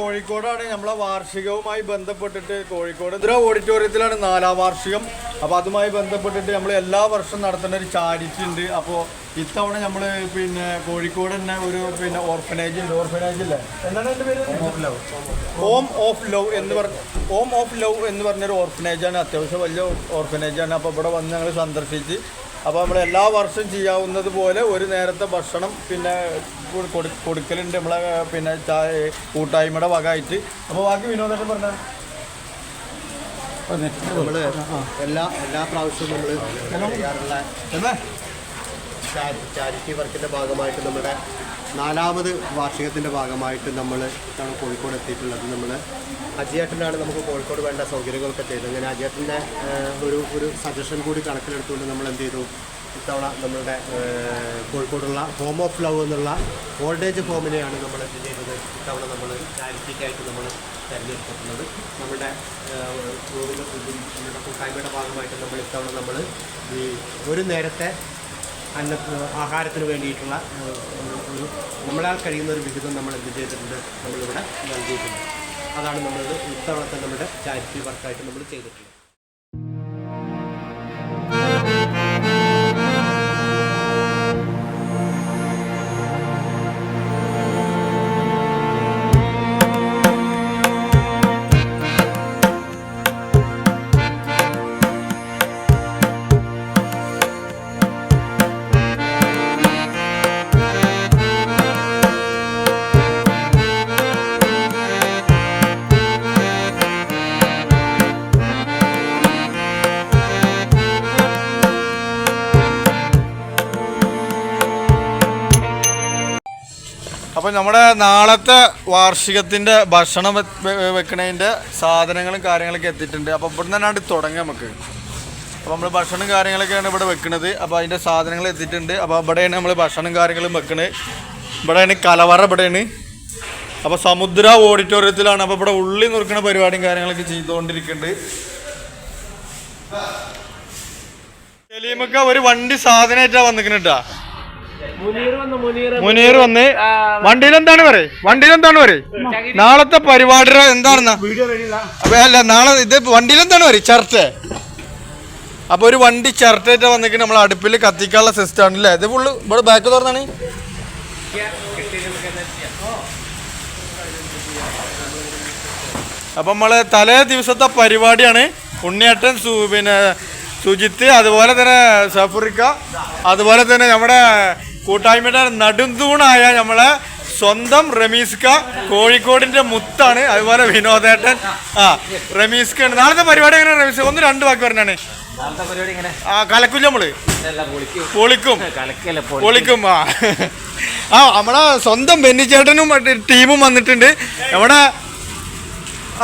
കോഴിക്കോടാണ് നമ്മളെ വാർഷികവുമായി ബന്ധപ്പെട്ടിട്ട് കോഴിക്കോട് ഇത്ര ഓഡിറ്റോറിയത്തിലാണ് നാലാം വാർഷികം. അപ്പോൾ അതുമായി ബന്ധപ്പെട്ടിട്ട് നമ്മൾ എല്ലാ വർഷവും നടത്തുന്ന ഒരു ചാരിറ്റി ഉണ്ട്. അപ്പോൾ ഇത്തവണ നമ്മൾ പിന്നെ കോഴിക്കോട് തന്നെ ഒരു പിന്നെ ഓർഫനേജ് ഉണ്ട്. ഓർഫനേജ് ഇല്ലേ? എന്താണ് എന്റെ പേര്? ഹോം ഓഫ് ലവ് എന്ന് പറഞ്ഞ ഹോം ഓഫ് ലവ് എന്ന് പറഞ്ഞൊരു ഓർഫനേജാണ് അത്യാവശ്യം വലിയ ഓർഫനേജാണ് അപ്പോൾ ഇവിടെ വന്ന് ഞങ്ങൾ സന്ദർശിച്ച് അപ്പോൾ നമ്മൾ എല്ലാ വർഷവും ചെയ്യാവുന്നത് പോലെ ഒരു നേരത്തെ ഭക്ഷണം പിന്നെ കൊടുക്കലുണ്ട് നമ്മളെ പിന്നെ ചായ കൂട്ടായ്മയുടെ ഭാഗമായിട്ട് അപ്പോൾ ബാക്കി വിനോദൊക്കെ പറഞ്ഞാൽ നമ്മൾ എല്ലാ എല്ലാ പ്രാവശ്യവും നമ്മൾ ചെയ്യാറുള്ള ചാരിറ്റി വർക്കിന്റെ ഭാഗമായിട്ട് നമ്മുടെ നാലാമത് വാർഷികത്തിന്റെ ഭാഗമായിട്ട് നമ്മൾ ഇത്തവണ കോഴിക്കോട് എത്തിയിട്ടുള്ളത് നമ്മൾ അജിയേട്ടനാണ് നമുക്ക് കോഴിക്കോട് വേണ്ട സൗകര്യങ്ങളൊക്കെ ചെയ്തത്. അങ്ങനെ അജിയേട്ടന്റെ ഒരു ഒരു സജഷൻ കൂടി കണക്കിലെടുത്തുകൊണ്ട് നമ്മൾ എന്ത് ചെയ്തു? ഇത്തവണ നമ്മളുടെ കോഴിക്കോടുള്ള ഹോം ഓഫ് ലവ് എന്നുള്ള ഓൾഡ് ഏജ് ഹോമിനെയാണ് നമ്മൾ എന്ത് ചെയ്യുന്നത് ഇത്തവണ നമ്മൾ ചാരിറ്റിക്കായിട്ട് നമ്മൾ തിരഞ്ഞെടുത്തിട്ടുള്ളത്. നമ്മുടെ നമ്മുടെ കൂട്ടായ്മയുടെ ഭാഗമായിട്ട് നമ്മൾ ഇത്തവണ നമ്മൾ ഈ ഒരു നേരത്തെ അന്ന ആഹാരത്തിന് വേണ്ടിയിട്ടുള്ള ഒരു- ഒരു നമ്മളാൽ കഴിയുന്ന ഒരു വിഹിതം നമ്മൾ എന്ത് ചെയ്തിട്ടുണ്ട്? നമ്മളിവിടെ നൽകിയിട്ടുണ്ട്. അതാണ് നമ്മൾ ഇത്തവണത്തെ നമ്മുടെ ചാരിറ്റി വർക്കായിട്ട് നമ്മൾ ചെയ്തിട്ടുള്ളത്. അപ്പോൾ നമ്മുടെ നാളത്തെ വാർഷികത്തിന്റെ ഭക്ഷണം വെക്കണതിന്റെ സാധനങ്ങളും കാര്യങ്ങളൊക്കെ എത്തിയിട്ടുണ്ട്. അപ്പോൾ ഇവിടെ നിന്നാണ്ട് തുടങ്ങാം നമുക്ക്. അപ്പോൾ നമ്മൾ ഭക്ഷണം കാര്യങ്ങളൊക്കെയാണ് ഇവിടെ വെക്കുന്നത് അപ്പോൾ അതിന്റെ സാധനങ്ങൾ എത്തിയിട്ടുണ്ട്. അപ്പോൾ ഇവിടെയാണ് നമ്മൾ ഭക്ഷണം കാര്യങ്ങളും വെക്കുന്നത് ഇവിടെയാണ് കലവറ ഇവിടെയാണ്. അപ്പോൾ സമുദ്ര ഓഡിറ്റോറിയത്തിലാണ് അപ്പോൾ ഇവിടെ ഉള്ളി നുറുക്കുന്ന പരിപാടിയും കാര്യങ്ങളൊക്കെ ചെയ്തുകൊണ്ടിരിക്കുന്നുണ്ട് ഒരു വണ്ടി സാധനമായിട്ടാണ് വന്നിരിക്കുന്നുട്ടാ മുനീർ വന്ന് മുനീർ മുനീർ വന്ന് വണ്ടിയിൽ എന്താണ് പറയേ? വണ്ടിയിൽ എന്താണ് പറയേ നാളത്തെ പരിപാടിയുടെ എന്താണെന്ന്? അപ്പൊ അല്ല നാളെ ഇത് വണ്ടിയിൽ എന്താണ് പറയ്? ചർച്ച. അപ്പൊ ഒരു വണ്ടി ചിരട്ടയിട്ട് വന്നിട്ട് നമ്മൾ അടുപ്പിൽ കത്തിക്കാനുള്ള സിസ്റ്റം ആണ് അല്ലേ ഇത് ഫുള്ള് ഇവിടെ ബാക്ക് തുറന്നാണ്. അപ്പൊ നമ്മൾ തലേ ദിവസത്തെ പരിപാടിയാണ്. ഉണ്ണിയേട്ടൻ സു പിന്നെ സുജിത്ത് അതുപോലെ തന്നെ സഫറിക്ക അതുപോലെ തന്നെ നമ്മുടെ കൂട്ടായ്മയുടെ നടുന്തൂണായ നമ്മളെ സ്വന്തം റമീസ്ക കോഴിക്കോടിന്റെ മുത്താണ്. അതുപോലെ വിനോദേട്ടൻ. ആ റമീസ്ക ഉണ്ട്. നാളത്തെ പരിപാടി എങ്ങനെ റമീസ്? ഒന്ന് രണ്ട് വാക്ക് പറഞ്ഞാണ്. ആ കലക്കും നമ്മൾ? പൊളിക്കും. പൊളിക്കും. കലക്കല്ല പൊളിക്കും. ആ. ആ നമ്മളെ സ്വന്തം ബെന്നിച്ചേട്ടനും ടീമും വന്നിട്ടുണ്ട്. നമ്മുടെ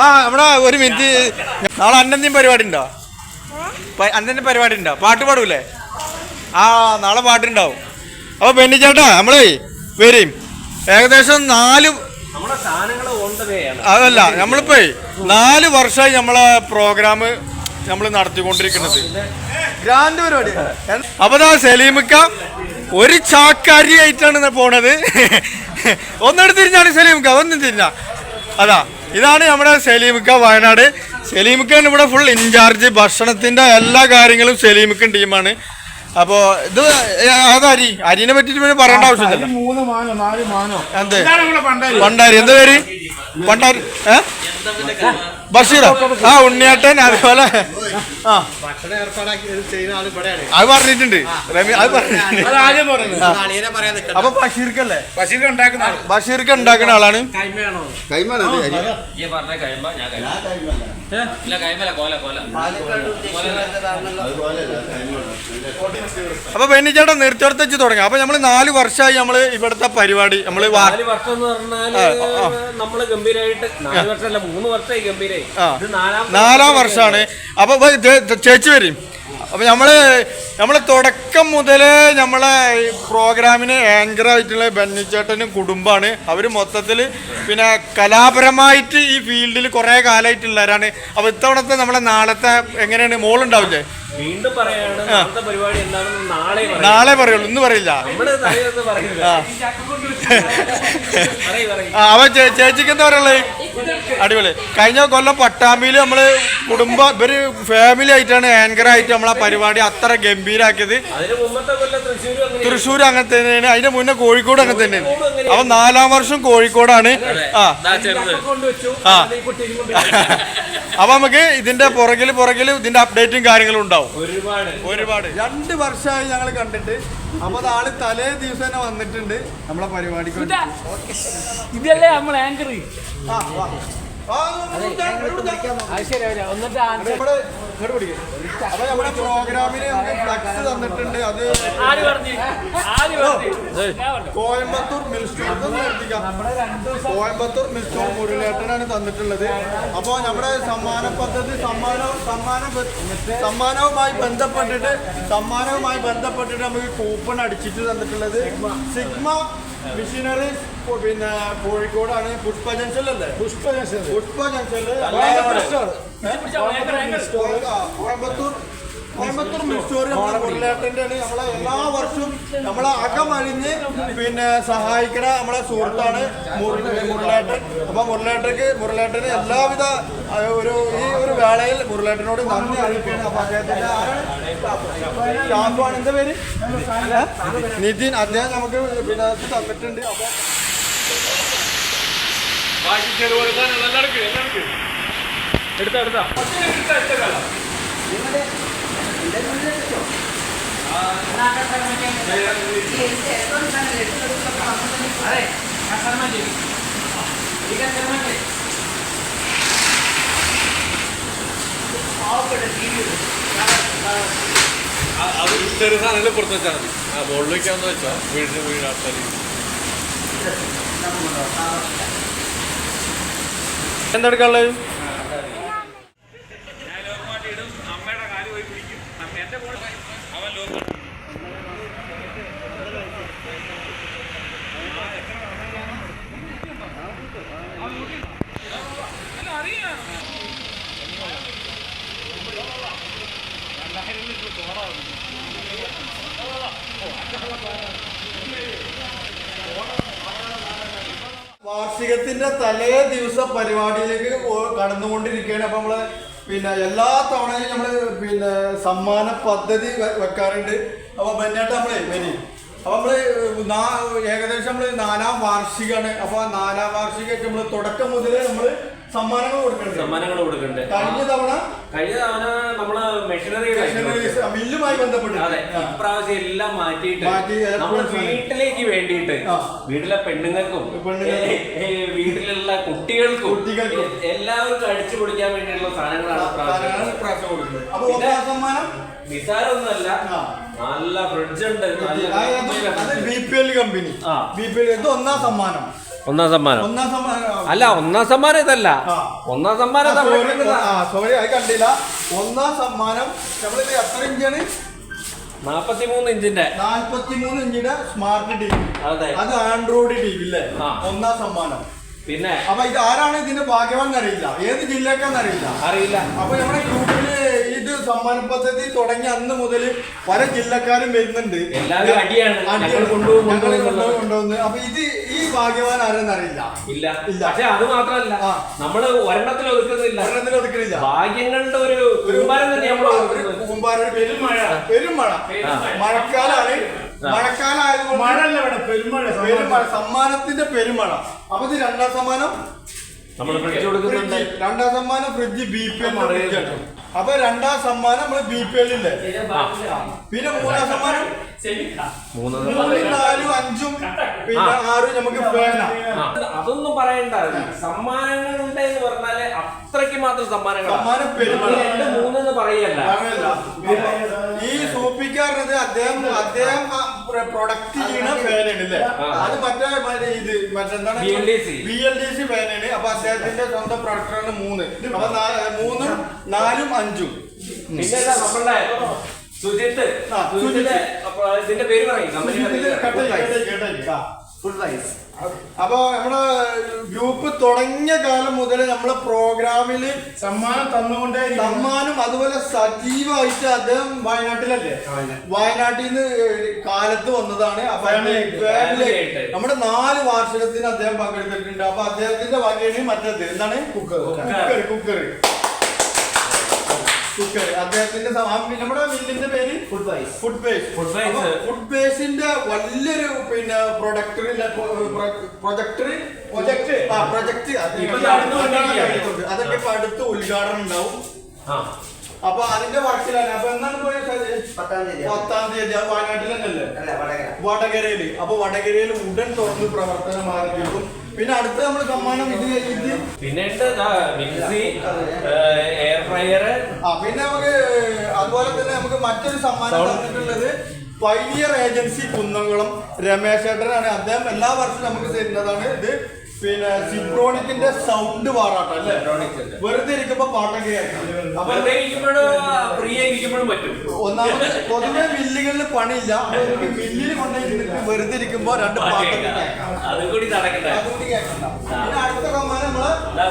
ആ നമ്മുടെ ഒരു മിനിറ്റ്. നാളെ അന്നന്തിയും പരിപാടി ഉണ്ടോ? അന്നന്റെ പരിപാടി ഉണ്ടോ? പാട്ട് പാടൂലേ? ആ നാളെ പാട്ടുണ്ടാവും. അപ്പൊ ബെന്നിച്ചേട്ടാ നമ്മളേ വരും. ഏകദേശം നാല് അതല്ല നമ്മളിപ്പോ നാല് വർഷമായി നമ്മളെ പ്രോഗ്രാം നമ്മൾ നടത്തിക്കൊണ്ടിരിക്കുന്നത്. ഗ്രാൻഡ് പരിപാടി. അപ്പൊ ദാ സലീമിക്ക ഒരു ചാക്കാരിയായിട്ടാണ് പോണത്. ഒന്നെടുത്ത് തിരിഞ്ഞാണ് സലീമിക്ക ഒന്നും തിരിഞ്ഞ. അതാ ഇതാണ് നമ്മുടെ സലീമിക്ക വയനാട്. സലീമിക്കാണ് ഇവിടെ ഫുൾ ഇൻചാർജ് ഭക്ഷണത്തിന്റെ എല്ലാ കാര്യങ്ങളും സലീമിക്കൻ ടീമാണ് അപ്പോ ഇത് അത് അരി. അരിനെ പറ്റിട്ട് പിന്നെ പറയേണ്ട ആവശ്യമില്ല മൂന്ന് മാനോ നാല് മാനോ? എന്ത്? പണ്ടാരി എന്താ പേര്? പണ്ടാരി ഏ? ബഷീറോ? ആ ഉണ്ണിയേട്ടൻ അതുപോലെ. ആ. അത് പറഞ്ഞിട്ടുണ്ട്. റമി അത് പറഞ്ഞിട്ടുണ്ട്. അപ്പൊ ബഷീർക്കല്ലേ? ഉണ്ടാക്കുന്ന ബഷീർക്ക് ഉണ്ടാക്കുന്ന ആളാണ്. അപ്പൊ ബെന്നിച്ചേട്ടൻ നിർത്തിയെടുത്ത് വെച്ച് തുടങ്ങി. അപ്പൊ നമ്മൾ നാല് വർഷമായി നമ്മൾ ഇവിടുത്തെ പരിപാടി നമ്മൾ വാ- നാല് വർഷം എന്ന് പറഞ്ഞാൽ നമ്മൾ ഗംഭീരായിട്ട് നാല് വർഷമല്ല മൂന്ന് വർഷമായി ഇത് നാലാം നാലാം വർഷമാണ്. അപ്പൊ ചേച്ചി വരും. അപ്പൊ നമ്മൾ നമ്മളെ തുടക്കം മുതലേ നമ്മളെ പ്രോഗ്രാമിന് ആങ്കർ ആയിട്ടുള്ള ബെന്നിച്ചേട്ടനും കുടുംബമാണ്. അവർ മൊത്തത്തിൽ പിന്നെ കലാപരമായിട്ട് ഈ ഫീൽഡിൽ കുറെ കാലമായിട്ടുള്ളവരാണ് അപ്പൊ ഇത്തവണത്തെ നമ്മളെ നാളത്തെ എങ്ങനെയാണ്? മോളുണ്ടാവില്ലേ? വീണ്ടും പറയാണ് പരിപാടി എന്താണെന്ന് നാളെ നാളെ പറയുള്ളൂ ഇന്ന് പറയില്ല. അവ ചേച്ചിക്ക് എന്താ പറയുള്ളത് അടിപൊളി. കഴിഞ്ഞ കൊല്ലം പട്ടാമ്പിയിൽ നമ്മൾ കുടുംബ ഇവർ ഫാമിലി ആയിട്ടാണ് ആങ്കർ ആയിട്ട് നമ്മളെ പരിപാടി അത്ര ഗംഭീരാക്കിയത്. തൃശ്ശൂർ അങ്ങനെ. തന്നെയാണ്. അതിന്റെ മുന്നേ കോഴിക്കോട് അങ്ങനെ തന്നെയാണ്. അപ്പൊ നാലാം വർഷം കോഴിക്കോടാണ്. ആ. ആ. അപ്പൊ നമുക്ക് ഇതിന്റെ പുറകിൽ പുറകിൽ ഇതിന്റെ അപ്ഡേറ്റും കാര്യങ്ങളും ഉണ്ടാവും. ഒരുപാട്. ഒരുപാട്. രണ്ട് വർഷമായി ഞങ്ങൾ കണ്ടിട്ട്. അപ്പൊ ആൾ തലേ ദിവസം തന്നെ വന്നിട്ടുണ്ട് നമ്മളെ പരിപാടിക്ക് ഇതാ. ഇതല്ലേ നമ്മൾ ആങ്കർ അപ്പൊ നമ്മുടെ പ്രോഗ്രാമിന് നമുക്ക് ഫ്ലക്സ് തന്നിട്ടുണ്ട്. അത് ആര് പറഞ്ഞു? ആര് പറഞ്ഞു? കോയമ്പത്തൂർ മിൽ നിർത്തിക്കാം. കോയമ്പത്തൂർ മിൽ സ്റ്റോർ മുരളേട്ടനാണ് തന്നിട്ടുള്ളത്. അപ്പൊ നമ്മുടെ സമ്മാന പദ്ധതി സമ്മാനം സമ്മാന സമ്മാനവുമായി ബന്ധപ്പെട്ടിട്ട് സമ്മാനവുമായി ബന്ധപ്പെട്ടിട്ട് നമുക്ക് കൂപ്പൺ അടിച്ചിട്ട് തന്നിട്ടുള്ളത്. സിഗ്മ മിഷനറീസ് പിന്നെ കോഴിക്കോടാണ് പുഷ്പ ജംഗ്ഷനിലല്ലേ പുഷ്പ ജംഗ്ഷൻ പുഷ്പ ജംഗ്ഷനിൽ കോയമ്പത്തൂർ കോയമ്പത്തൂർ നമ്മളെ എല്ലാ വർഷവും നമ്മളെ അകമഴിഞ്ഞ് പിന്നെ സഹായിക്കണ നമ്മളെ സുഹൃത്താണ് മുരളേട്ടൻ. അപ്പൊ മുരളേട്ടക്ക് മുരളേട്ടന് എല്ലാവിധ ഒരു ഈ ഒരു വേളയിൽ മുരളേട്ടനോട് നന്ദി അറിയിക്കുകയാണ്. അപ്പൊ അദ്ദേഹത്തിന്റെ എന്താ പേര്? നിതിൻ. അദ്ദേഹം നമുക്ക് പിന്നെ തന്നിട്ടുണ്ട്. അപ്പൊ എടുത്താ എടുത്താ. അത് ചെറിയ സാധനങ്ങൾ പുറത്ത് വെച്ചാൽ മതി ആ മുകളിലേക്കാന്ന് വെച്ചാൽ വീടിന് വീട് ആൾക്കാർ എന്തെടുക്കാനുള്ളത് അവൻ വാർഷികത്തിന്റെ തലേ ദിവസം പരിപാടിയിലേക്ക് കടന്നുകൊണ്ടിരിക്കുകയാണ്. അപ്പൊ നമ്മൾ പിന്നെ എല്ലാ തവണയും നമ്മൾ പിന്നെ സമ്മാന പദ്ധതി വെക്കാറുണ്ട്. അപ്പൊ ബന്നേട്ട നമ്മളെ ബനി അപ്പൊ നമ്മൾ നാ- ഏകദേശം നമ്മൾ നാലാം വാർഷികമാണ് അപ്പൊ ആ നാലാം വാർഷികമായിട്ട് നമ്മൾ തുടക്കം മുതലേ നമ്മൾ സമ്മാനങ്ങൾ കൊടുക്കുന്നുണ്ട് സമ്മാനങ്ങൾ കൊടുക്കണ്ട് കഴിഞ്ഞ തവണ കഴിഞ്ഞ തവണ നമ്മൾ മെഷീനറി മില്ലുമായി ബന്ധപ്പെട്ട്. അതെ. ഇപ്രാവശ്യം എല്ലാം മാറ്റിയിട്ട് നമ്മൾ നമ്മൾ വീട്ടിലേക്ക് വേണ്ടിയിട്ട്. വീട്ടിലെ പെണ്ണുങ്ങൾക്കും വീട്ടിലുള്ള കുട്ടികൾക്കും കുട്ടികൾക്കും. എല്ലാവർക്കും അടിച്ചു പൊടിക്കാൻ വേണ്ടിയിട്ടുള്ള സാധനങ്ങളാണ് ഇപ്രാവശ്യം കൊടുക്കുന്നത്. അപ്പൊ സമ്മാനം? നിസാരമൊന്നുമല്ല. നല്ല ഫ്രിഡ്ജ് ഉണ്ട്. ബി പി എൽ കമ്പനി ആ. ബി പി എൽ ഇത് ഒന്നാം സമ്മാനം. ഒന്നാം സമ്മാനം. ഒന്നാം സമ്മാനം. അല്ല ഒന്നാം സമ്മാനം ഇതല്ല. ഒന്നാം സമ്മാനം സോറി അത് കണ്ടില്ല. ഒന്നാം സമ്മാനം. നമ്മളിത് എത്ര ഇഞ്ചാണ്? നാപ്പത്തിമൂന്ന് ഇഞ്ചിന്റെ. നാല്പത്തി മൂന്ന് ഇഞ്ചിന്റെ സ്മാർട്ട് ടി വി അതെ. അത് ആൻഡ്രോയിഡ് ടി വി അല്ലേ. ഒന്നാം സമ്മാനം. പിന്നെ? അപ്പൊ ഇത് ആരാണ് ഇതിന്റെ ഭാഗ്യവാൻ അറിയില്ല ഏത് ജില്ലക്കാന്ന് അറിയില്ല. അറിയില്ല അപ്പൊ നമ്മുടെ സമ്മാന പദ്ധതി തുടങ്ങി അന്ന് മുതൽ പല ജില്ലക്കാരും വരുന്നുണ്ട്. എല്ലാവരും അടിയാണ്. ഞങ്ങൾ കൊണ്ടുപോകും, കൊണ്ടുപോകും. അപ്പൊ ഇത് ഈ ഭാഗ്യവാൻ ആരെന്ന് അറിയില്ല? ഇല്ല. ഇല്ല. പക്ഷെ അത് മാത്രമല്ല ആ. നമ്മൾ ഒരെണ്ണത്തിൽ ഒതുക്കുന്നില്ല. ഒരെണ്ണത്തിൽ ഒതുക്കുന്നില്ല. ഭാഗ്യങ്ങളുടെ ഒരു കൂമ്പാരം തന്നെ നമ്മൾ ഒരു കൂമ്പാരം, മഴക്കാലാണ്. മഴക്കാലായത് മഴ അല്ല ഇവിടെ പെരുമഴ പെരുമഴ സമ്മാനത്തിന്റെ പെരുമഴ. അപ്പൊ ഇത് രണ്ടാം സമ്മാനം? നമ്മൾ ഫ്രിഡ്ജ് കൊടുക്കുന്നുണ്ട്. രണ്ടാം സമ്മാനം ഫ്രിഡ്ജ് ബി പി എൽ അപ്പൊ രണ്ടാം സമ്മാനം നമ്മൾ ബി പി എല്ലില്ലേ പിന്നെ മൂന്നാം സമ്മാനം? നാലും അഞ്ചും പിന്നെ ആറും നമുക്ക് അതൊന്നും പറയണ്ട സമ്മാനങ്ങൾ ഉണ്ട് എന്ന് പറഞ്ഞാൽ അത്രയ്ക്ക് മാത്രം സമ്മാനങ്ങൾ സമ്മാനം മൂന്നെന്ന് പറയല്ല. ഈ സൂപ്പിക്കാരനത് അദ്ദേഹം അദ്ദേഹം പ്രൊഡക്റ്റ് ചെയ്യണ ഫാനാണ് അല്ലേ. അത് മറ്റേ മറ്റേ ഇത് മറ്റെന്താണ്? BLDC. B L D C ഫാനാണ് അപ്പൊ അദ്ദേഹത്തിന്റെ സ്വന്തം പ്രൊഡക്റ്റാണ് മൂന്ന്. അപ്പൊ നാ- മൂന്നും നാലും അഞ്ചും. പിന്നെ നമ്മളുടെ സുജിത്ത്? ആ, സുജിത്തിന്റെ അപ്പൊ ഇതിന്റെ പേര് പറയും. കമ്പനിയുടെ പേര് പറയ്. ഫുൾ റൈസ് അപ്പൊ നമ്മുടെ ഗ്രൂപ്പ് തുടങ്ങിയ കാലം മുതൽ നമ്മളെ പ്രോഗ്രാമിൽ സമ്മാനം തന്നുകൊണ്ടേ സമ്മാനം അതുപോലെ സജീവമായിട്ട് അദ്ദേഹം വയനാട്ടിലല്ലേ? വയനാട്ടിൽ. നിന്ന് കാലത്ത് വന്നതാണ്. നമ്മുടെ നാല് വാർഷികത്തിന് അദ്ദേഹം പങ്കെടുത്തിട്ടുണ്ട്. അപ്പൊ അദ്ദേഹത്തിന്റെ വകയാണ് മറ്റേ എന്താണ്? കുക്കർ. Cooker cooker. കുക്കർ അദ്ദേഹത്തിന്റെ നമ്മുടെ മില്ലിന്റെ പേര് food rice food base Food Base. Food ബേസിന്റെ വലിയൊരു പിന്നെ പ്രൊഡക്ടർ പ്രൊജക്ടർ പ്രൊജക്ട് ആ പ്രൊജക്ട്. അതൊക്കെ ഇപ്പൊ അടുത്ത് ഉദ്ഘാടനം ഉണ്ടാവും. അപ്പൊ അതിന്റെ വർക്കിലാണ്. അപ്പൊ എന്നാണ് പോയത് പത്താം തീയതി. അത് വയനാട്ടിൽ തന്നെയല്ലേ? വടകരയിൽ. അപ്പൊ വടകരയിൽ ഉടൻ തുറന്ന് പ്രവർത്തനം ആരംഭിക്കും. പിന്നെ അടുത്ത നമ്മൾ സമ്മാനം ഇത് ഇത് പിന്നെ മിക്സി എയർ ഫ്രയർ ആ പിന്നെ നമുക്ക് അതുപോലെ തന്നെ നമുക്ക് മറ്റൊരു സമ്മാനം തന്നിട്ടുള്ളത് പൈനിയർ ഏജൻസി കുന്നംകുളം. രമേശ് ചേട്ടനാണ് അദ്ദേഹം എല്ലാ വർഷവും നമുക്ക് തരുന്നതാണ് ഇത്. പിന്നെ സിപ്രോണിക്കിന്റെ സൗണ്ട് പാറാട്ടം അല്ലേ? വെറുതെ ഇരിക്കുമ്പോ പാട്ടൊക്കെ അപ്പൊ ഒന്നാമത് പൊതുവെ മില്ലുകളിൽ പണിയില്ല. മില്ലിൽ കൊണ്ടുപോയി വെറുതെ ഇരിക്കുമ്പോ രണ്ട് പാട്ടൊക്കെ അതുകൂടി അടുത്ത സമ്മാനം നമ്മൾ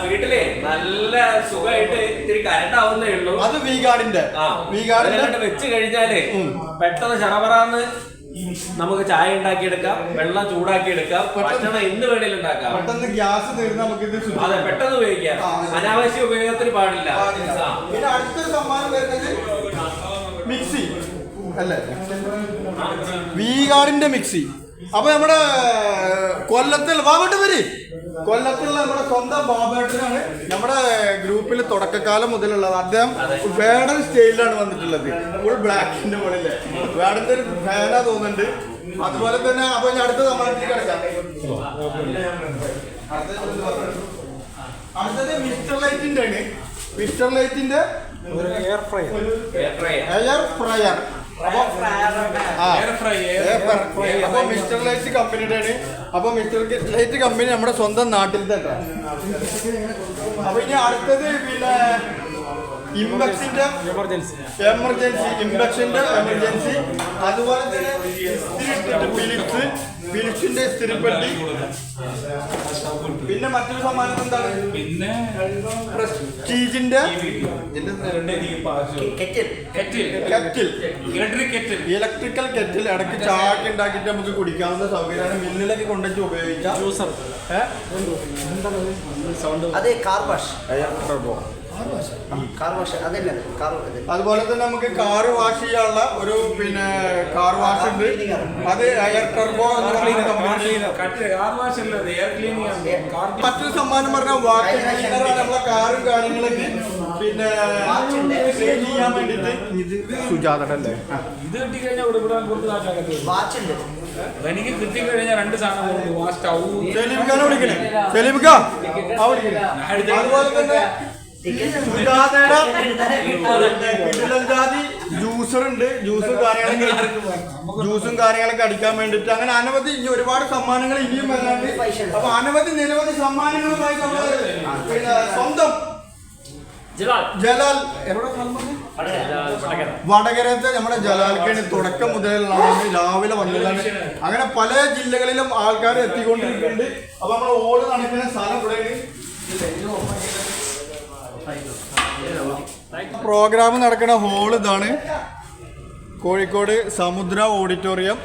വീട്ടിലെ നല്ല സുഖമായിട്ട് ഇത്തിരി കരണ്ട് ആവുന്നേ ഉള്ളൂ. അത് വീഗാർഡിന്റെ വെച്ച് കഴിഞ്ഞാൽ പെട്ടെന്ന് ചറപറാന്ന് നമുക്ക് ചായ ഉണ്ടാക്കിയെടുക്കാം വെള്ളം ചൂടാക്കിയെടുക്കാം ഭക്ഷണം എന്ത് വേണേലും ഉണ്ടാക്കാം. പെട്ടെന്ന് ഗ്യാസ് നമുക്ക് അതെ പെട്ടെന്ന് ഉപയോഗിക്കാം. അനാവശ്യ ഉപയോഗത്തിന് പാടില്ല. പിന്നെ അടുത്തൊരു സമ്മാനം വരുന്നത് മിക്സി. അല്ലേ? വീഗാർഡിന്റെ മിക്സി. അപ്പൊ നമ്മുടെ കൊല്ലത്തിൽ ബാബേട്ട് വരി. കൊല്ലത്തുള്ള നമ്മുടെ സ്വന്തം ബാബേട്ടനാണ് നമ്മുടെ ഗ്രൂപ്പിൽ തുടക്കക്കാലം മുതലുള്ളത്. അദ്ദേഹം വേടൻ സ്റ്റൈലിലാണ് വന്നിട്ടുള്ളത്. ഫുൾ ബ്ലാക്കിന്റെ മുകളിൽ വേടന്റെ ഒരു ഫാനാ തോന്നുന്നുണ്ട്. അതുപോലെ തന്നെ അപ്പൊ ഞാൻ അടുത്ത നമ്മളെ കിടക്കാം. അടുത്തത് മിസ്റ്റർ ലൈറ്റിന്റെ ആണ്. മിസ്റ്റർ ലൈറ്റിന്റെ എയർ ഫ്രയർ എയർ ഫ്രയർ അപ്പൊ മിസ്റ്റർ ലൈറ്റ് കമ്പനിയുടെയാണ്. അപ്പൊ മിസ്റ്റർ ലൈറ്റ് കമ്പനി നമ്മുടെ സ്വന്തം നാട്ടിൽ തന്നെ അപ്പൊ ഇനി അടുത്തത് പിന്നെ ഇമ്പക്സിന്റെ എമർജൻസി എമർജൻസി ഇമ്പക്സിന്റെ എമർജൻസി അതുപോലെ തന്നെ ഫിലിപ്സ് ഫിലിപ്സിന്റെ പിന്നെ മറ്റൊരു സമ്മാനം എന്താണ്? പിന്നെ പ്രസ്റ്റീജിന്റെ kettle. Kettle. Kettle. Electric kettle. Electrical kettle. ഇടയ്ക്ക് ചാക്കി ഉണ്ടാക്കിയിട്ട് നമുക്ക് കുടിക്കാവുന്ന സൗകര്യമാണ്. മില്ലിലൊക്കെ കൊണ്ടുവച്ച് ഉപയോഗിക്കാം. ജ്യൂസർ. അതെ car wash car wash car അതെ അതുപോലെ തന്നെ നമുക്ക് കാർ വാഷ് ചെയ്യാനുള്ള ഒരു പിന്നെ കാർ വാഷ് ഉണ്ട്. അത് എയർ ടർബോ മറ്റൊരു സമ്മാനം പറഞ്ഞാൽ വാട്ടർ ക്ലീനറാണ് നമ്മളെ കാറും കാര്യങ്ങളൊക്കെ പിന്നെ ചെയ്യാൻ ഇത് സുജാതയുടെ അല്ലേ ഇത് കിട്ടിക്കഴിഞ്ഞാൽ ഇവിടെ വാച്ച് ഉണ്ട്. എനിക്ക് കിട്ടിക്കഴിഞ്ഞാൽ രണ്ട് സാധനം വിളിക്കണേ അതുപോലെ തന്നെ ജ്യൂസർ ഉണ്ട്. ജ്യൂസും കാര്യങ്ങളൊക്കെ ജ്യൂസും കാര്യങ്ങളൊക്കെ അടിക്കാൻ വേണ്ടിട്ട് അങ്ങനെ അനവധി ഇനി ഒരുപാട് സമ്മാനങ്ങൾ ഇനിയും വരാണ്ട് അപ്പൊ അനവധി നിരവധി സമ്മാനങ്ങളുമായി നമ്മൾ പിന്നെ സ്വന്തം ജലാൽ. എവിടെ? വടകരത്തെ നമ്മുടെ ജലാൽക്കാണ് തുടക്കം മുതൽ രാവിലെ വന്നതാണ്. അങ്ങനെ പല ജില്ലകളിലും ആൾക്കാർ എത്തിക്കൊണ്ടിരിക്കുന്നുണ്ട്. അപ്പൊ നമ്മൾ ഓട് നടക്കുന്ന സ്ഥലം ഇവിടെയാണ്. പ്രോഗ്രാം നടക്കുന്ന ഹോൾ ഇതാണ്. കോഴിക്കോട് സമുദ്ര ഓഡിറ്റോറിയം.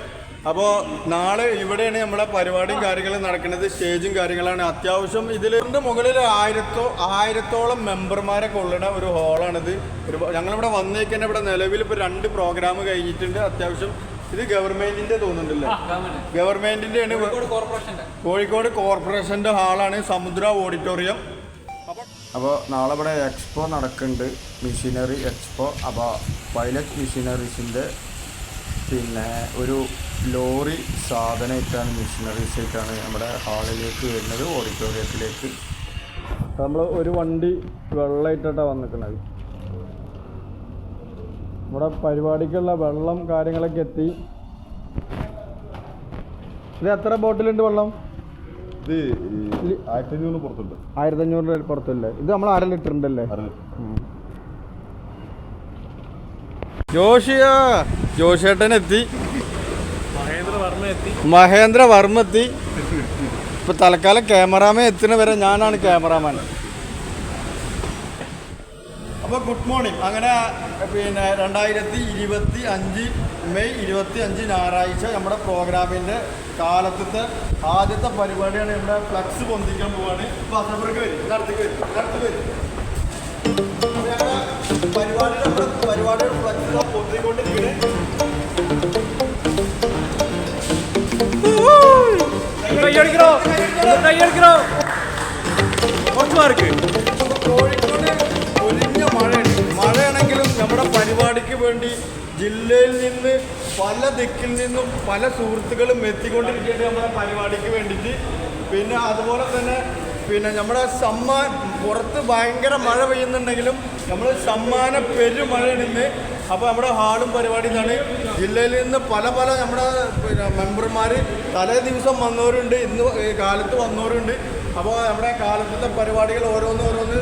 അപ്പോൾ നാളെ ഇവിടെയാണ് നമ്മുടെ പരിപാടിയും കാര്യങ്ങളും നടക്കുന്നത് സ്റ്റേജും കാര്യങ്ങളാണ്. അത്യാവശ്യം ഇതിൽ ഇതിന്റെ മുകളിൽ ആയിരത്തോ ആയിരത്തോളം മെമ്പർമാരൊക്കെ ഉള്ള ഒരു ഹോളാണിത് ഒരു ഞങ്ങളിവിടെ വന്നേക്കന്നെ ഇവിടെ നിലവിൽ ഇപ്പോൾ രണ്ട് പ്രോഗ്രാം കഴിഞ്ഞിട്ടുണ്ട്. അത്യാവശ്യം ഇത് ഗവൺമെന്റിന്റെ തോന്നുന്നുണ്ടല്ലോ? ഗവൺമെന്റിന്റെ കോഴിക്കോട് കോർപ്പറേഷന്റെ ഹാളാണ് സമുദ്ര ഓഡിറ്റോറിയം. അപ്പോൾ നാളെ ഇവിടെ എക്സ്പോ നടക്കുന്നുണ്ട്. മെഷീനറി എക്സ്പോ അപ്പോൾ പൈലറ്റ് മെഷീനറീസിന്റെ പിന്നെ ഒരു ലോറി സാധനമായിട്ടാണ് മെഷീനറീസ് ആയിട്ടാണ് നമ്മുടെ ഹാളിലേക്ക് വരുന്നത് ഓഡിറ്റോറിയത്തിലേക്ക് നമ്മൾ ഒരു വണ്ടി വെള്ളമായിട്ടാണ് വന്നിരിക്കുന്നത്. ഇവിടെ പരിപാടിക്കുള്ള വെള്ളം കാര്യങ്ങളൊക്കെ എത്തി. ഇത് എത്ര ബോട്ടിലുണ്ട് വെള്ളം? ഇത് ആയിരത്തി അഞ്ഞൂറ് പുറത്തുണ്ട്. ആയിരത്തി അഞ്ഞൂറ് പുറത്തല്ലേ ഇത് നമ്മൾ അര ലിറ്റർ ഉണ്ടല്ലേ. ജോഷിയ ജോഷേട്ടൻ എത്തി. മഹേന്ദ്ര വർമ്മ എത്തി. മഹേന്ദ്ര വർമ്മ എത്തി. ഇപ്പൊ തൽക്കാലം ക്യാമറാമാൻ എത്തുന്ന വരെ ഞാനാണ് ക്യാമറാമാൻ. അപ്പോൾ ഗുഡ് മോർണിംഗ്. അങ്ങനെ പിന്നെ രണ്ടായിരത്തി ഇരുപത്തി അഞ്ച് മെയ് ഇരുപത്തി അഞ്ച് ഞായറാഴ്ച നമ്മുടെ പ്രോഗ്രാമിന്റെ കാലത്തത്തെ ആദ്യത്തെ പരിപാടിയാണ് നമ്മുടെ ഫ്ലക്സ് പൊന്തിക്കാൻ പോവാണ്. ഇപ്പോൾ അസംബ്ലിക്ക് വരും. നടത്തേക്ക് വരും. നടത്തേക്ക് വരും. പരിപാടിയുടെ പരിപാടിയുടെ ഫ്ലക്സ് പൊന്തിക്കൊണ്ടിരിക്കുന്നത് കൈയടിക്കണോ? കൈയടിക്കണോ? കുറച്ച് മാർക്ക്. വേണ്ടി ജില്ലയിൽ നിന്ന് പല ദിക്കിൽ നിന്നും പല സുഹൃത്തുക്കളും എത്തിക്കൊണ്ടിരിക്കേണ്ട നമ്മുടെ പരിപാടിക്ക് വേണ്ടിയിട്ട്. പിന്നെ അതുപോലെ തന്നെ പിന്നെ നമ്മുടെ സമ്മാൻ പുറത്ത് ഭയങ്കര മഴ പെയ്യുന്നുണ്ടെങ്കിലും നമ്മൾ സമ്മാന പെരുമഴയാണ് ഇന്ന് അപ്പോൾ നമ്മുടെ ഹാളും പരിപാടി ഇതാണ് ജില്ലയിൽ നിന്ന് പല പല നമ്മുടെ പിന്നെ മെമ്പർമാർ തലേ ദിവസം വന്നവരുണ്ട്. ഇന്ന് കാലത്ത് വന്നവരുണ്ട്. അപ്പോൾ നമ്മുടെ കാലത്തിന്റെ പരിപാടികൾ ഓരോന്ന് ഓരോന്ന്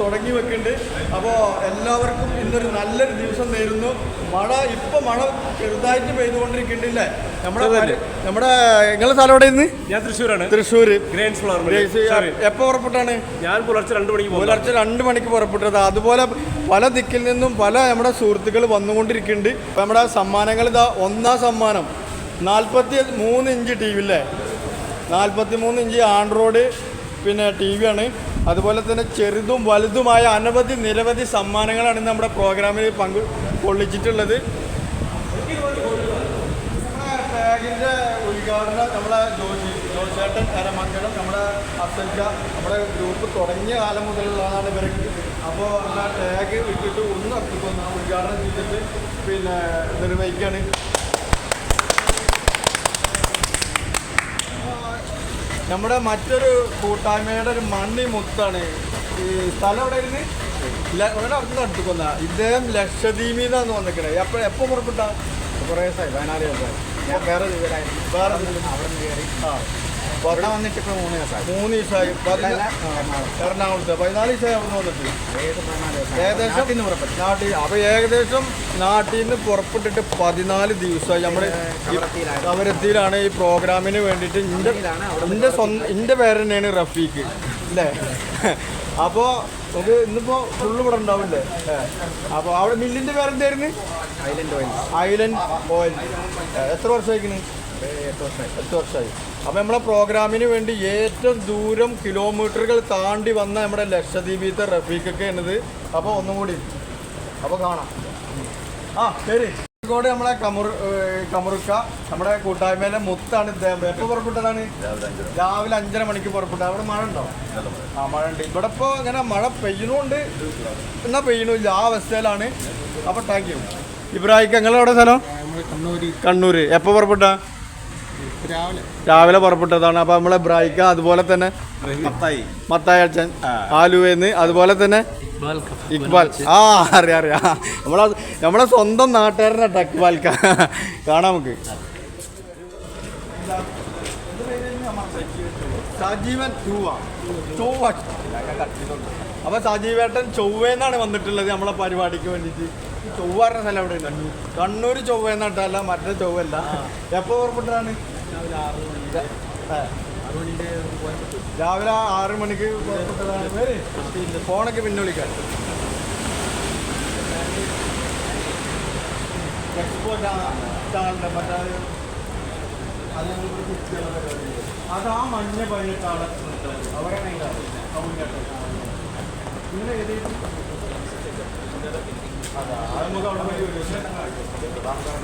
തുടങ്ങി വെക്കുന്നുണ്ട്. അപ്പോൾ എല്ലാവർക്കും ഇന്നൊരു നല്ലൊരു ദിവസം നേരുന്നു. മഴ ഇപ്പം മഴ ചെറുതായിട്ട് പെയ്തുകൊണ്ടിരിക്കുന്നുണ്ടല്ലേ? നമ്മുടെ നമ്മുടെ നിങ്ങളുടെ സ്ഥലം എവിടെ ഇന്ന്? ഞാൻ തൃശ്ശൂരാണ്. തൃശ്ശൂർ ഗ്രേൻസ് ഫ്ലവർ എപ്പോൾ പുറപ്പെട്ടാണ്? ഞാൻ പുലർച്ചെ രണ്ട് മണിക്ക് പുലർച്ചെ രണ്ട് മണിക്ക് പുറപ്പെട്ടത്. അതുപോലെ പല ദിക്കിൽ നിന്നും പല നമ്മുടെ സുഹൃത്തുക്കൾ വന്നുകൊണ്ടിരിക്കുന്നുണ്ട്. നമ്മുടെ സമ്മാനങ്ങൾ ഇതാ ഒന്നാം സമ്മാനം. നാൽപ്പത്തി മൂന്ന് ഇഞ്ച് ടി വി അല്ലേ? നാൽപ്പത്തി മൂന്ന് ഇഞ്ച് ആൻഡ്രോയിഡ് പിന്നെ ടി ആണ് അതുപോലെ തന്നെ ചെറുതും വലുതുമായ അനവധി നിരവധി സമ്മാനങ്ങളാണ് നമ്മുടെ പ്രോഗ്രാമിൽ പങ്കു കൊള്ളിച്ചിട്ടുള്ളത്. ബാഗിന്റെ ഉദ്ഘാടനം നമ്മളെ ജോഷി ജോഷേട്ടൻ അരമംഗലം നമ്മുടെ അസൽക്ക നമ്മുടെ ഗ്രൂപ്പ് തുടങ്ങിയ കാലം മുതലുള്ളതാണ് ഇവർക്ക് അപ്പോൾ ആ ടാഗ് ഇട്ടിട്ട് ഒന്ന് ഉദ്ഘാടനം ചെയ്തിട്ട് പിന്നെ നിർവഹിക്കുകയാണ് നമ്മുടെ മറ്റൊരു കൂട്ടായ്മയുടെ ഒരു മണ്ണി മുത്താണ്. ഈ സ്ഥലം എവിടെ ഇരുന്ന് ഇവിടെ അടുത്ത് നടത്തിക്കൊന്ന ഇദ്ദേഹം ലക്ഷദ്വീപിൽ നിന്നാണ് വന്നിക്കണേ എപ്പോൾ എപ്പോൾ പുറപ്പെട്ട? കുറേ ദിവസമായി. പതിനാല് ദിവസമായി ഞാൻ വേറെ വേറെ അവിടെ നിന്ന് കയറി. ആ. ഇവിടെ വന്നിട്ട് ഇപ്പോൾ മൂന്ന് ദിവസമായി. മൂന്ന് ദിവസമായി. പതിനാ- എറണാകുളത്ത് പതിനാല് ദിവസമായി അവിടെ വന്നിട്ട്. ഏകദേശം നാട്ടിൽ അപ്പോൾ ഏകദേശം നാട്ടിൽ നിന്ന് പുറപ്പെട്ടിട്ട് പതിനാല് ദിവസമായി. നമ്മൾ കവരത്തിയിലാണ്. ഈ പ്രോഗ്രാമിന് വേണ്ടിയിട്ട് എന്റെ എന്റെ സ്വന്തം എന്റെ പേര് തന്നെയാണ് റഫീഖ്. അല്ലേ? അപ്പോൾ നമുക്ക് ഇന്നിപ്പോൾ ഫുള്ള് ഇവിടെ ഉണ്ടാവില്ലേ? അപ്പോൾ അവിടെ മില്ലിന്റെ പേരെന്തായിരുന്നു? Island Oil. Island Oil. എത്ര വർഷമായിക്കണ് എട്ട് വർഷമായി. അപ്പോൾ നമ്മളെ പ്രോഗ്രാമിന് വേണ്ടി ഏറ്റവും ദൂരം കിലോമീറ്ററുകൾ താണ്ടി വന്ന നമ്മുടെ ലക്ഷദ്വീപിത്തെ റഫീഖൊക്കെ എന്നത് അപ്പോൾ ഒന്നും കൂടി. അപ്പോൾ കാണാം. ആ ശരി. കോഴിക്കോട് നമ്മളെ കമുർ കമുറുക്ക നമ്മുടെ കൂട്ടായ്മയിലെ മുത്താണ് ഇദ്ദേഹം എപ്പോൾ പുറപ്പെട്ടതാണ്? രാവിലെ അഞ്ചര മണിക്ക് പുറപ്പെട്ടത് അവിടെ മഴ ഉണ്ടോ ആ മഴ ഉണ്ട് ഇവിടെ ഇപ്പോൾ ഇങ്ങനെ മഴ പെയ്യണുണ്ട്. എന്നാ പെയ്യണില്ല. ആ അവസ്ഥയിലാണ്. അപ്പോൾ താങ്ക് യു ഇബ്രാഹിം എങ്ങനെ അവിടെ സ്ഥലം? കണ്ണൂർ എപ്പോൾ പുറപ്പെട്ട? രാവിലെ. പുറപ്പെട്ടതാണ്. അപ്പൊ നമ്മളെ ബ്രൈക്ക അതുപോലെ തന്നെ മത്തായി. അച്ഛൻ ആലുവേന്ന് അതുപോലെ തന്നെ ഇക്ബാൽ ആ അറിയാം അറിയാം. നമ്മളെ നമ്മളെ സ്വന്തം നാട്ടുകാരനെ ഇക്ബാൽക്ക കാണാം നമുക്ക്. സജീവൻ ചൊവ്വ. ചൊവ്വ. അപ്പൊ സജീവേട്ടൻ ചൊവ്വേന്നാണ് വന്നിട്ടുള്ളത് നമ്മളെ പരിപാടിക്ക് വേണ്ടിയിട്ട്. ചൊവ്വാറിന്റെ ചൊവ്വ പറഞ്ഞ സ്ഥലം എവിടെ കണ്ണൂർ കണ്ണൂർ ചൊവ്വേന്നിട്ടല്ല മറ്റേ ചൊവ്വല്ല എപ്പോ ഏ. രാവിലെ ആറ് മണിക്ക്. ഫോണൊക്കെ പിന്നെ വിളിക്കാം. എക്സ്പോ ചാനലിന്റെ മറ്റേ അത് ആ മഞ്ഞ പയ്യത്താണ് അവിടെ ഇങ്ങനെ എഴുതിയിട്ട് അതാ അത് നമുക്ക് അവിടെ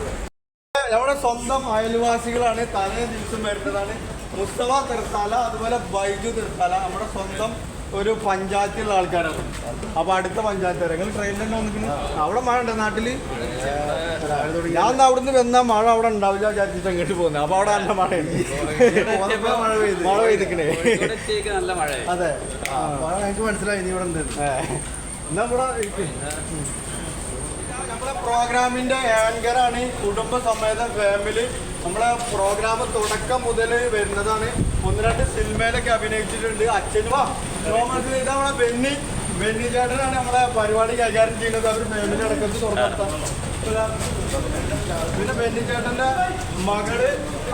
ഒരു നമ്മുടെ സ്വന്തം അയൽവാസികളാണ് തലേ ദിവസം വരുന്നതാണ്. മുസ്തഫ തീർത്ഥാല അതുപോലെ ബൈജു തീർത്ഥാല നമ്മുടെ സ്വന്തം ഒരു പഞ്ചായത്തിലുള്ള ആൾക്കാരാണ്. അപ്പൊ അടുത്ത പഞ്ചായത്ത് നിങ്ങൾ ട്രെയിനിൽ തന്നെ വന്നിരിക്കുന്നു. അവിടെ മഴ ഉണ്ടോ നാട്ടിൽ ഞാൻ അവിടെ അവിടുന്ന് വന്നാൽ മഴ അവിടെ ഉണ്ടാവില്ല വിചാരിച്ചിട്ട് അങ്ങോട്ട് പോകുന്നത് അപ്പൊ അവിടെ നല്ല മഴയുണ്ട് മഴ പെയ്ത്. മഴ പെയ്തിക്കണേ നല്ല മഴ അതെ. മഴ എനിക്ക് മനസ്സിലായി. നീ ഇവിടെ ഉണ്ട് എന്നാ ഇവിടെ. നമ്മളെ പ്രോഗ്രാമിന്റെ ആങ്കറാണ് കുടുംബ സമേത ഫാമിലി. നമ്മളെ പ്രോഗ്രാം തുടക്കം മുതൽ വരുന്നതാണ്. ഒന്ന് രണ്ട് സിനിമയിലൊക്കെ അഭിനയിച്ചിട്ടുണ്ട്. അച്ഛനും ഇതാ നമ്മളെ ബെന്നി. ബെന്നി ചേട്ടനാണ് നമ്മളെ പരിപാടി കൈകാര്യം ചെയ്യുന്നത്. അവർ ഫാമിലി അടക്കത്ത് തുറന്നെടുത്താം പിന്നെ ബെന്നിച്ചേട്ടന്റെ മകൾ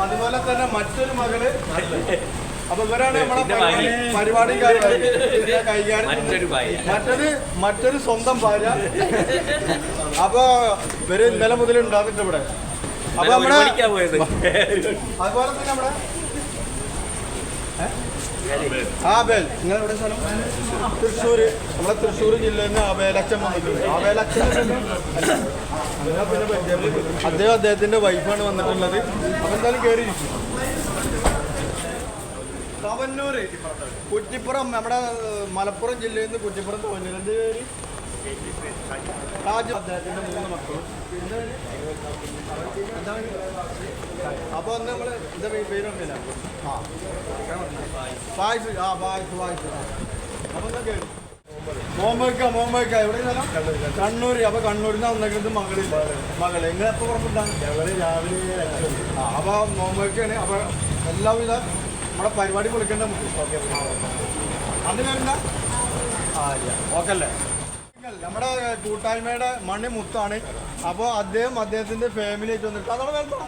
അതുപോലെ തന്നെ മറ്റൊരു മകൾ. അപ്പൊ ഇവരാണ് നമ്മളെ പിന്നെ ഭാര്യ. പരിപാടി കൈകാര്യം മറ്റൊരു. മറ്റൊരു മറ്റൊരു സ്വന്തം ഭാര്യ. അപ്പൊ ഇവർ ഇന്നലെ മുതൽ ഉണ്ടാകുന്നുണ്ട് ഇവിടെ. അപ്പൊ നമ്മുടെ അതുപോലെ തന്നെ നമ്മുടെ ഏ? ആ ബേൽ നിങ്ങൾ എവിടെ സ്ഥലം? തൃശ്ശൂർ നമ്മളെ തൃശ്ശൂർ ജില്ലയിൽ നിന്ന് ആബേലച്ഛൻ വന്നിട്ടുണ്ട്. ആബേലച്ഛൻ. അദ്ദേഹം അദ്ദേഹത്തിന്റെ വൈഫാണ് വന്നിട്ടുള്ളത്. അപ്പൊ എന്തായാലും കയറിയിരിക്കും കുറ്റിപ്പുറം നമ്മുടെ മലപ്പുറം ജില്ലയിൽ നിന്ന് കുറ്റിപ്പുറം തവന്നൂർ പേര്? അദ്ദേഹത്തിന്റെ മൂന്ന് മക്കളും. അപ്പോൾ ഒന്ന് നമ്മൾ എന്താ പേ- ആ. പായസ് ആ പായസ് പായസ് ആ. അപ്പൊ എന്താ കേട്ടു മോമ്പക്ക മോമ്പക്ക എവിടെ കണ്ണൂർ അപ്പൊ കണ്ണൂരിൽ നിന്ന് വന്നേക്കുന്നത് മകൾ. മകൾ. എങ്ങനെ എപ്പോ പുറപ്പെട്ടാണ്? രാവിലെ അപ്പൊ മോമ്പേക്കാണ് അപ്പൊ എല്ലാവിധ നമ്മുടെ പരിപാടി നമുക്ക് ഓക്കെ അന്ന് ഓക്കെ അല്ലേ? നമ്മുടെ കൂട്ടായ്മയുടെ മണി മുത്താണ്. അപ്പോൾ അദ്ദേഹം അദ്ദേഹത്തിന്റെ ഫാമിലി ആയിട്ട് വന്നിട്ട് അതാണ് വേണ്ടോ